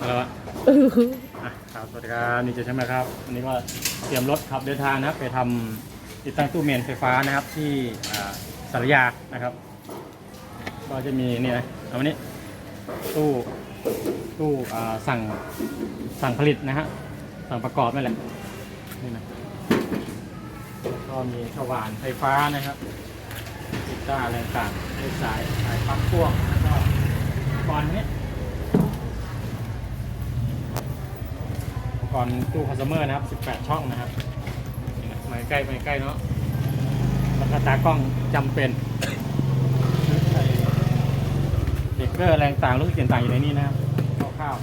มาแล้วอะอะครับสวัสดีครับนี่เจะใช่ไหมครับวันนี้ก็เตรียมรถขับเดินทางนะครับ ไปทำติดตั้งตู้เมนไฟฟ้านะครับ ที่อ่าสารยานะครับ ก็จะมีนี่นะเอาวันนี้ตู้ตู้อ่าสั่งสั่งผลิตนะฮะสั่งประกอบนั่นแหละนี่นะก็มีสว่านไฟฟ้านะครับติดตั้งอะไรต่างๆในสายสายปลั๊กพ่วงแล้วก็ก่อนนี้อุ กรณ์ตู้คัสเตอร์นะครับ 18 ช่องนะครับมาใกล้มาใกล้เนาะแล้วก็ตากล้องจำเป็นเด็กเกอร์แรงต่างลูกเสียงต่างอยู่ในนี้นะครับคร่าว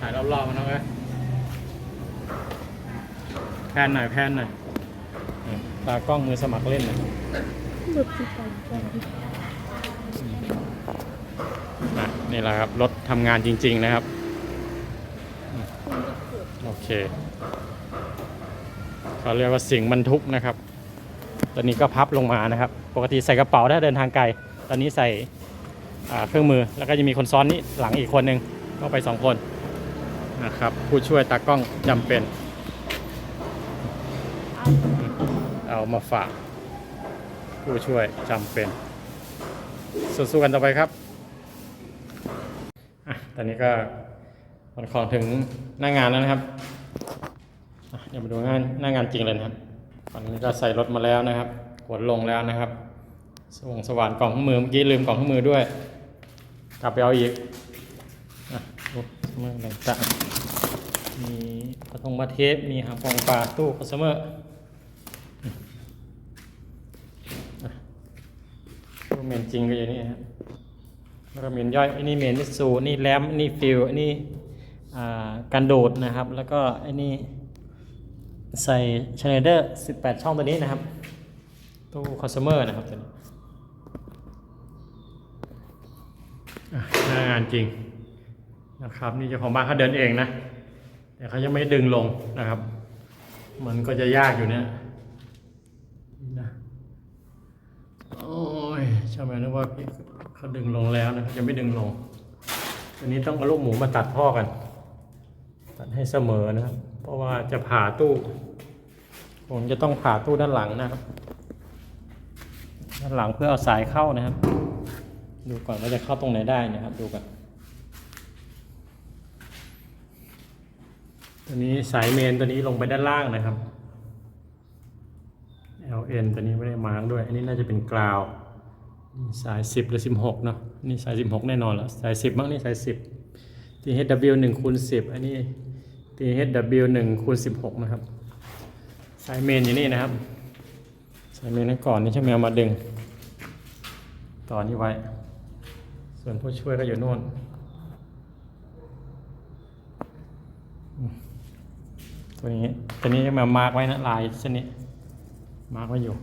ถ่ายรอบๆมันเนาะเว้ยแพนหน่อยแพนหน่อยตากล้องมือสมัครเล่นนะหนกันอะนี่แหละครับ รถทำงานจริง ๆ นะครับ เคเขาเรียกว่าสิ่งบรรทุกนะครับ ตอนนี้ก็พับลงมานะครับ ปกติใส่กระเป๋าถ้าเดินทางไกล ตอนนี้ใส่เครื่องมือ แล้วก็จะมีคนซ้อนนี่หลังอีกคนนึงก็ไปสองคนนะครับ ผู้ช่วยตากล้องจำเป็น เอามาฝาก ผู้ช่วยจำเป็น สู้ๆกันต่อไปครับอะตอนนี้ก็ มันของถึงหน้างานแล้วนะครับเดี๋ยวมาดูงานหน้างานจริงเลยนะครับตอนนี้ก็ใส่รถมาแล้วนะครับขนลงแล้วนะครับส่งสว่านกล่องข้างมือเมื่อกี้ลืมกล่องข้างมือด้วย กลับไปเอาอีกอะเมื่อต่างๆมีกระทงมาเทปมีหางฟองปลาตู้คัสเตอร์ตู้เมนจริงก็อย่างนี้ครับแล้วก็เมนย่อยอันนี้เมนมิสซูนี่แรมอันนี่ฟิลอันนี้อ่ การโดดนะครับ แล้วก็ไอันนี้ใส่ชไนเดอร์ 18 ช่องตัวนี้นะครับ ตู้คอน sumer นะครับตัวนี้อะหน้างานจริงนะครับ นี่เจ้าของบ้านเขาเดินเองนะ แต่เขายังไม่ดึงลงนะครับ มันก็จะยากอยู่เนี่ยนะโอ้ยใช่ไหมนึกว่าเขาดึงลงแล้วนะครับยังไม่ดึงลงอันนี้ต้องเอาลูกหมูมาตัดท่อกัน ตัดให้เสมอนะครับ เพราะว่าจะผ่าตู้ ผมจะต้องผ่าตู้ด้านหลังนะครับ ด้านหลังเพื่อเอาสายเข้านะครับ ดูก่อนว่าจะเข้าตรงไหนได้นะครับ ดูกันตัวนี้สายเมนตัวนี้ลงไปด้านล่างนะครับ LN ตัวนี้ไม่ได้มาร์กด้วย อันนี้น่าจะเป็นกราวนี่สาย 10 หรือ 16 เนาะนี่สาย 16 แน่นอนแล้ว สาย 10 มั้งนี่สาย 10 THW 1คูณ10 อันนี้ THW 1คูณ16 นะครับ สายเมนอยู่นี่นะครับ สายเมนนั่นก่อนนี่ใช่ไหมเอามาดึง ต่อนี้ไว้ ส่วนผู้ช่วยก็อยู่โน่น ตัวนี้ตัวนี้จะมามาร์กไว้นะลายเส้นนี้ มาร์กไว้อยู่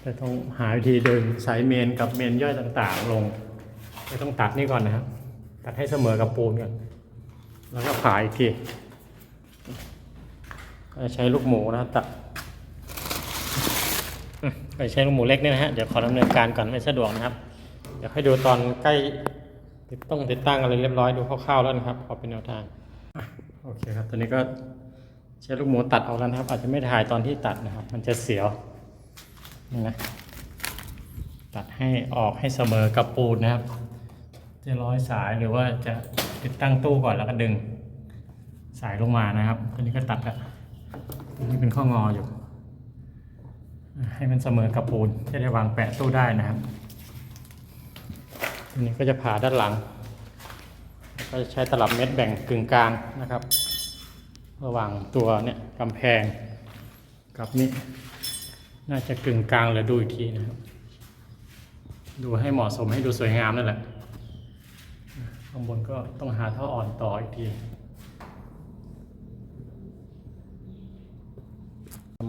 แต่ต้องหาวิธีดึงสายเมนกับเมนย่อยต่างๆ ลงจะต้องตัดนี่ก่อนนะครับ ตัดให้เสมอกับปูนก่อนแล้วก็ผ่าอีกที ใช้ลูกหมูนะครับตัดไปใช้ลูกหมูเล็กเนี่ยนะฮะ เดี๋ยวขอดำเนินการก่อนไม่สะดวกนะครับ เดี๋ยวให้ดูตอนใกล้ติดต้องติดตั้งอะไรเรียบร้อยดูคร่าวๆแล้วนะครับขอเป็นแนวทางโอเคครับ ตอนนี้ก็ใช้ลูกหมูตัดเอาแล้วนะครับ อาจจะไม่ถ่ายตอนที่ตัดนะครับ มันจะเสียวนี่นะตัดให้ออกให้เสมอกับปูนนะครับ จะร้อยสายหรือว่าจะติดตั้งตู้ก่อนแล้วก็ดึง สายลงมานะครับตัวนี้ก็ตัดแล้ว นี้เป็นข้องออยู่ ให้มันเสมอกับปูนจะได้วางแปะตู้ได้นะครับตัวนี้ก็จะผ่าด้านหลังลก็จะใช้ตลับเม็ดแบ่งกึ่งกลางนะครับ ระหว่างตัวเนี่ยกำแพงกับนี่น่าจะกึ่งกลางเลยดูอีกทีนะครับ ดูให้เหมาะสมให้ดูสวยงามนั่นแหละข้างบนก็ต้องหาท่ออ่อนต่ออีกที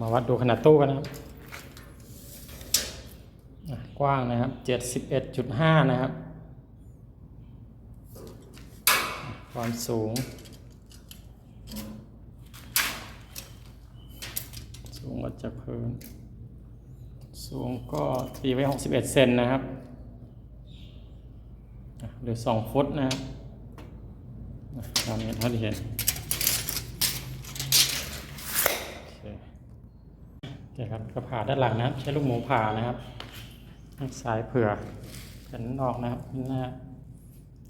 มาวัดดูขนาดตู้กันนะครับ กว้างนะครับเจ็ดสิบเอ็ดจุดห้านะครับ ความสูง สูงวัดจากพื้น สูงก็ตีไว้61เซนนะครับ หรือ2ฟุตนะครับตอนนี้เท่าที่เห็นโอเค โอเครับก็ผ่าด้านหลังนะครับ ใช้ลูกหมูผ่านะครับสายเผื่อแผ่นออกนะครับหน้า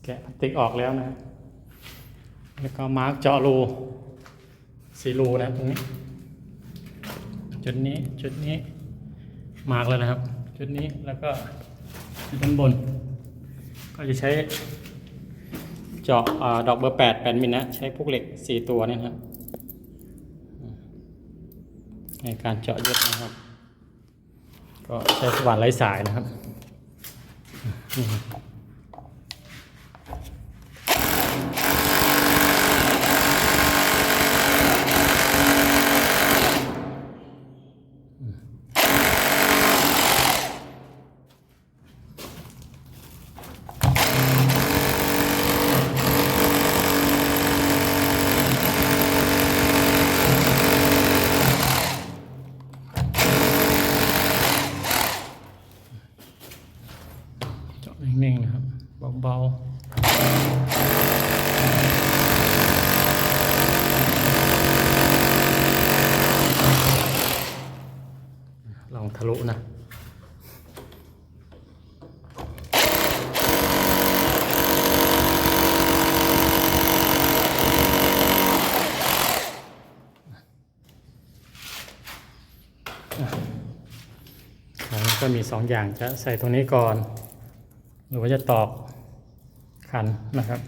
แกะพลาสติกออกแล้วนะแล้วก็มาร์กเจาะรูสีรูนะตรงนี้จุดนี้จุดนี้มาร์กแล้วนะครับ จุดนี้แล้วก็ดด้านบน ก็จะใช้เจาะดอกเบอร์แปดแปดมิลนะ ใช้พวกเหล็กสี่ตัวเนี่ยนะครับ ในการเจาะยึดนะครับ ก็ใช้สว่านไร้สายนะครับนี่ครับเจาะนิ่งๆนะครับ เบาๆลองทะลุนะ แล้ว ก็มีสองอย่างจะใส่ตรงนี้ก่อน หรือว่าจะตอกขันนะครับ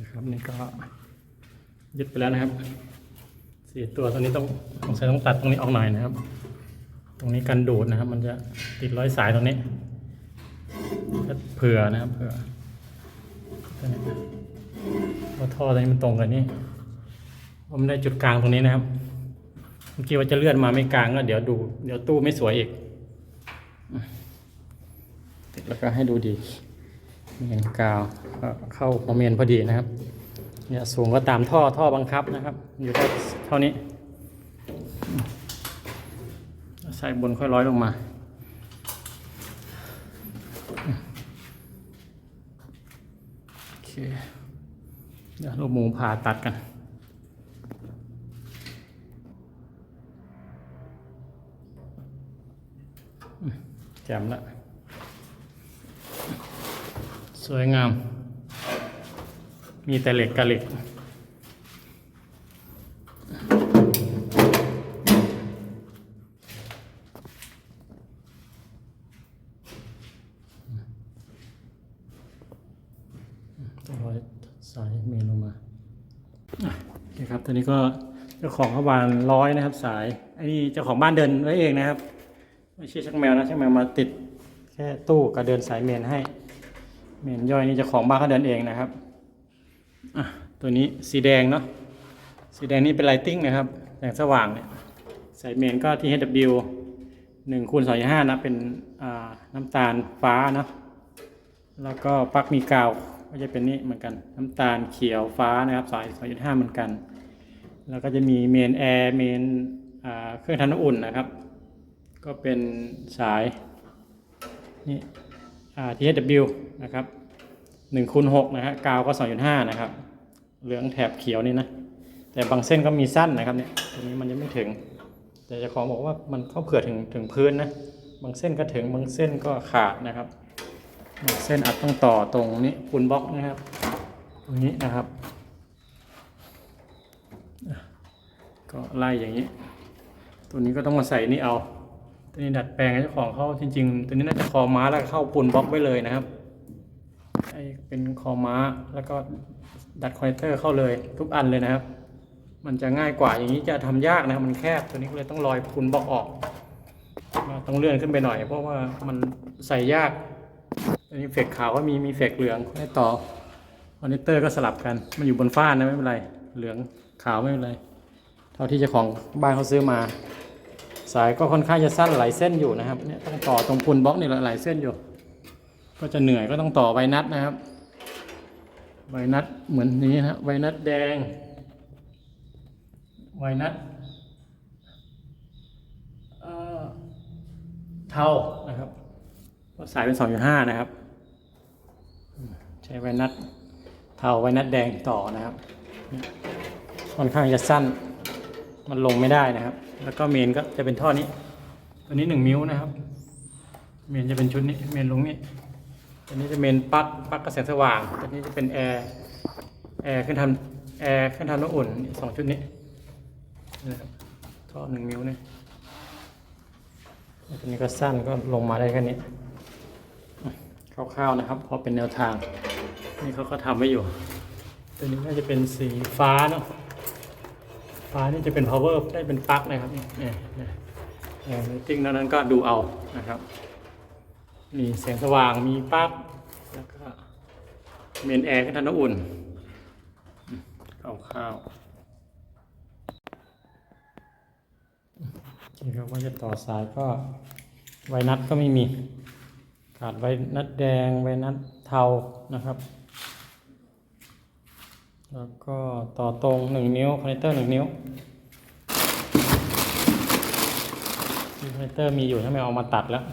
นะครับนี่ก็ยึดไปแล้วนะครับสี่ตัวตัวนี้ต้องสงสัยต้องตัดตรงนี้ออกหน่อยนะครับ ตรงนี้กันดูดนะครับ มันจะติดร้อยสายตรงนี้เผื่อนะครับเผื่อว่าท่อตัวนี้มันตรงกันนี่ ผมได้จุดกลางตรงนี้นะครับเมื่อกี้ว่าจะเลื่อนมาไม่กลางก็เดี๋ยวดู เดี๋ยวตู้ไม่สวยอีกแล้วก็ให้ดูดีเมนกาวก็เข้าหัวเมนพอดีนะครับเนี่ยสูงก็ตามท่อท่อบังคับนะครับ อยู่ได้เท่านี้ ใส่บนค่อยร้อยลงมาโอเคเดี๋ยวลูกหมูผ่าตัดกัน แจ่มละสวยงาม มีแต่เหล็กกับเหล็กต้องร้อยสายเมนลงมาโอเคครับตอนนี้ก็เจ้าของเขาวางร้อยนะครับ สาย ไอ้นี่เจ้าของบ้านเดินไว้เองนะครับ ไม่ใช่ช่างแมวนะช่างแมวมาติดแค่ตู้กับเดินสายเมนให้ เมนย่อยนี่จ้าของบ้านเขาเดินเองนะครับอะตัวนี้สีแดงเนาะสีแดงนี่เป็นไลติ้งนะครับแสงสว่างเนี่ยสายเมนก็ที่ HW หนึ่งคูณสองห้านะเป็นน้ำตาลฟ้านะ แล้วก็ปลั๊กมีกาวก็จะเป็นนี่เหมือนกัน น้ำตาลเขียวฟ้านะครับสายสองจุดห้าเหมือนกัน แล้วก็จะมีเมนแอร์เมนเครื่องทำน้ำอุ่นนะครับ ก็เป็นสายนี่อ่า THW นะครับ1คูณ6นะฮะกาวก็ 2.5 นะครับ เหลืองแถบเขียวนี่นะ แต่บางเส้นก็มีสั้นนะครับเนี่ยตรงนี้มันยังไม่ถึง แต่จะขอบอกว่ามันเข้าเผื่อถึงถึงพื้นนะ บางเส้นก็ถึงบางเส้นก็ขาดนะครับบางเส้นอาจต้องต่อตรงนี้ปูนบล็อกนะครับตรงนี้นะครับก็ไล่อย่างนี้ ตัวนี้ก็ต้องมาใส่นี่เอา ตัวนี้ดัดแปลงให้เจ้าของเขาจริง ๆ ตัวนี้น่าจะคอม้าแล้วเข้าปูนบล็อกไว้เลยนะครับไอเป็นคอม้าแล้วก็ดัดคอนเนคเตอร์เข้าเลยทุกอันเลยนะครับ มันจะง่ายกว่าอย่างนี้จะทำยากนะครับมันแคบตัวนี้ก็เลยต้องลอยปูนบล็อกออกต้องเลื่อนขึ้นไปหน่อย เพราะว่ามันใส่ยากอันนี้เฟกขาวก็มีมีเฟกเหลืองให้ต่อคอนเนคเตอร์ก็สลับกัน มันอยู่บนฟ้านนะไม่เป็นไร เหลืองขาวไม่เป็นไร เท่าที่เจ้าของบ้านเขาซื้อมา สายก็ค่อนข้างจะสั้นหลายเส้นอยู่นะครับเนี่ยต้องต่อตรงปูนบล็อกนี่หลายเส้นอยู่ ก็จะเหนื่อยก็ต้องต่อใบนัดนะครับ ใบนัดเหมือนนี้นะใบนัดแดง ใบนัดเอ่อเทานะครับสายเป็นสองจุดห้านะครับ ใช้ไวนัดเทาไวนัดแดงต่อนะครับค่อนข้างจะสั้นมันลงไม่ได้นะครับ แล้วก็เมนก็จะเป็นท่อนี้ ตัวนี้หนึ่งนิ้วนะครับ เมนจะเป็นชุดนี้ เมนลงนี้ตัวนี้จะเมนปลั๊กปลั๊กกระแสสว่างตัวนี้จะเป็นแอร์แอร์ขึ้นทำแอร์ขึ้นทำน้ำอุ่นสองชุดนี้นะครับท่อหนึ่งนิ้วเนี่ยตัวนี้ก็สั้นก็ลงมาได้แค่นี้คร่าวๆนะครับพราะเป็นแนวทาง นี่เขาก็ทำไว้อยู่ ตัวนี้น่าจะเป็นสีฟ้าเนาะ ฟ้านี่จะเป็น power ได้เป็นปลั๊กนะครับนี่เนี่ยเนี่ยเนี่ยติ้งนั้นก็ดูเอานะครับ มีแสงสว่างมีปลั๊กแล้วก็เมนแอร์ขึ้นทำน้ำอุ่นเอาข้าวนี่ครับว่าจะต่อสายก็ไวนัดก็ไม่มีขาดไวนัดแดงไวนัดเทานะครับ แล้วก็ต่อตรงหนึ่งนิ้วคอนเนคเตอร์หนึ่งนิ้วคอนเนคเตอร์มีอยู่ถ้าไมเอามาตัดแล้ว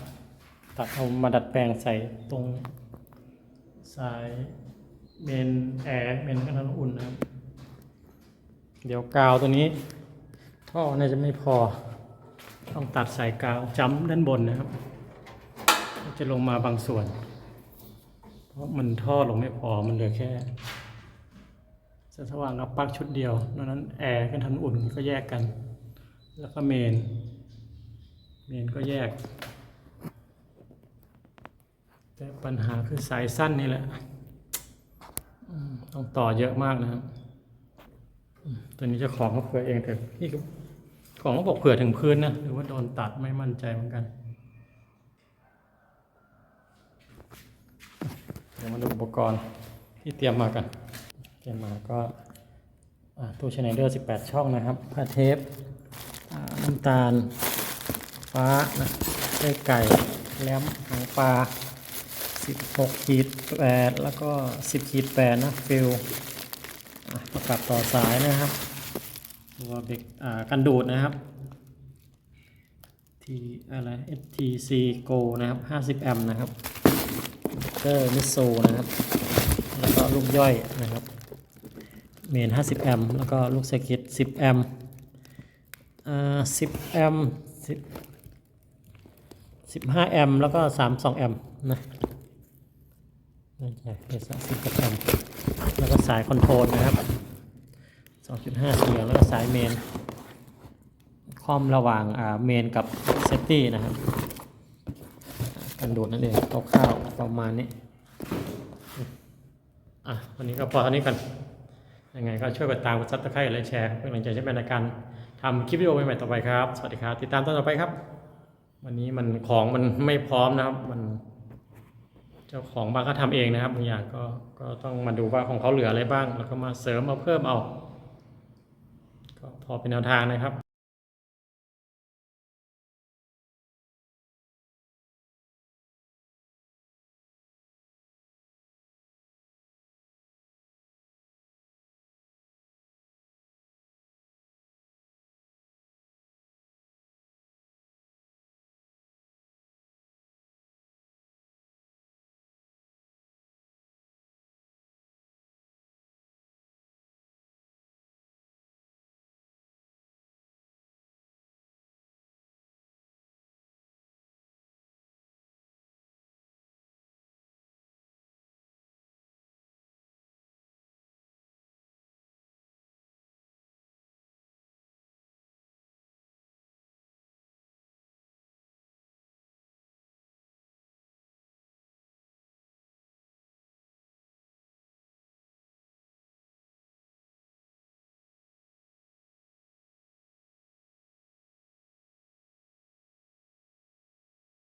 ตัดเอามาดัดแปลงใส่ตรงสายเมนแอร์เมนกันน้ำอุ่นนะครับ เดี๋ยวกาวตัวนี้ ท่อน่าจะไม่พอ ต้องตัดสายกาวจ้ำด้านบนนะครับ จะลงมาบางส่วน เพราะมันท่อลงไม่พอมันเหลือแค่ แสงสว่างกับปลั๊กชุดเดียวนอกนั้นแอร์กันทันอุ่นก็แยกกัน แล้วก็เมน เมนก็แยก แต่ปัญหาคือสายสั้นนี่แหละต้องต่อเยอะมากนะครับตัวนี้เจะของเขาเผื่อเองแต่นี่ของเขาบอกเผื่อถึงพื้นนะหรือว่าโดนตัดไม่มั่นใจเหมือนกันเดี๋ยวมาดูอุปกรณ์ที่เตรียมมากัน เตรียมมาก็ตู้ชไนเดอร์18 ช่องนะครับผ้าเทปน้ำตาล ฟ้านะไส้ไก่แล้มหางปลา 16ขีด8แล้วก็ 10ขีด8นะฟิลประกับต่อสายนะครับตัวเบรกกันดูดนะครับทีอะไร FTC Go นะครับ 50 แอมป์นะครับเกอร์มิโซนะครับ แล้วก็ลูกย่อยนะครับ เมน 50 แอมป์แล้วก็ลูกสกิต10 แอมป์อ่า10 แอมป์10 15 แอมป์แล้วก็ 32 แอมป์นะนั่นใช่เป็น30กับแอมป์แล้วก็สายคอนโทรลนะครับ 2.5 เสียงแล้วก็สายเมนคอมระหว่างอ่าเมนกับเซฟตี้นะครับกันดูดนั่นเองคร่าวๆประมาณนี้อะวันนี้ก็พอเท่านี้กัน ยังไงก็ช่วยกดตามกดซับสไครต์และแชร์เพื่อเป็นกำลังใจใช้เป็นในการทำคลิปวิดีโอใหม่ๆต่อไปครับ สวัสดีครับ ติดตามตอนต่อไปครับ วันนี้มันของมันไม่พร้อมนะครับ มัน เจ้าของบ้านก็ทำเองนะครับบางอย่างก็ก็ต้องมาดูว่าของเขาเหลืออะไรบ้าง แล้วก็มาเสริมมาเพิ่มเอา ก็พอเป็นแนวทางนะครับ